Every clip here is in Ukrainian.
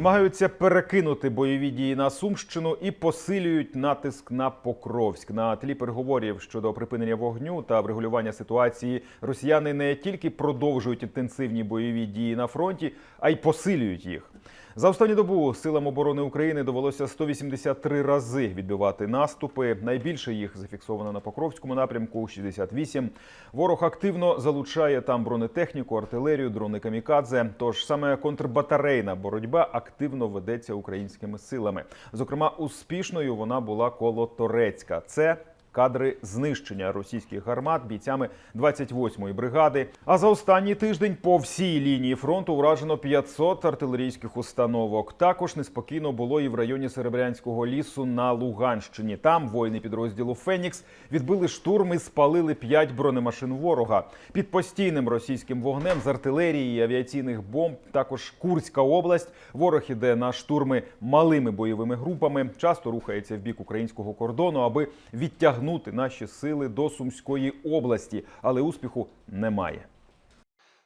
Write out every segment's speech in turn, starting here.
Намагаються перекинути бойові дії на Сумщину і посилюють натиск на Покровськ. На тлі переговорів щодо припинення вогню та врегулювання ситуації росіяни не тільки продовжують інтенсивні бойові дії на фронті, а й посилюють їх. За останню добу силам оборони України довелося 183 рази відбивати наступи. Найбільше їх зафіксовано на Покровському напрямку 68. Ворог активно залучає там бронетехніку, артилерію, дрони камікадзе. Тож саме контрбатарейна боротьба активно ведеться українськими силами. Зокрема, успішною вона була коло Торецька. Це Кадри знищення російських гармат бійцями 28-ї бригади. А за останній тиждень по всій лінії фронту уражено 500 артилерійських установок. Також неспокійно було і в районі Серебрянського лісу на Луганщині. Там воїни підрозділу Фенікс відбили штурм і спалили 5 бронемашин ворога. Під постійним російським вогнем з артилерії і авіаційних бомб. Також Курська область. Ворог іде на штурми малими бойовими групами. Часто рухається в бік українського кордону, аби відтягнути наші сили до Сумської області, але успіху немає.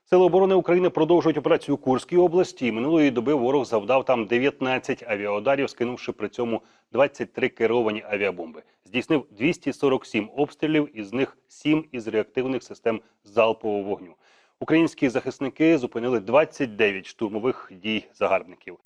Сили оборони України продовжують операцію у Курській області. Минулої доби ворог завдав там 19 авіаударів, скинувши при цьому 23 керовані авіабомби. Здійснив 247 обстрілів, із них 7 із реактивних систем залпового вогню. Українські захисники зупинили 29 штурмових дій загарбників.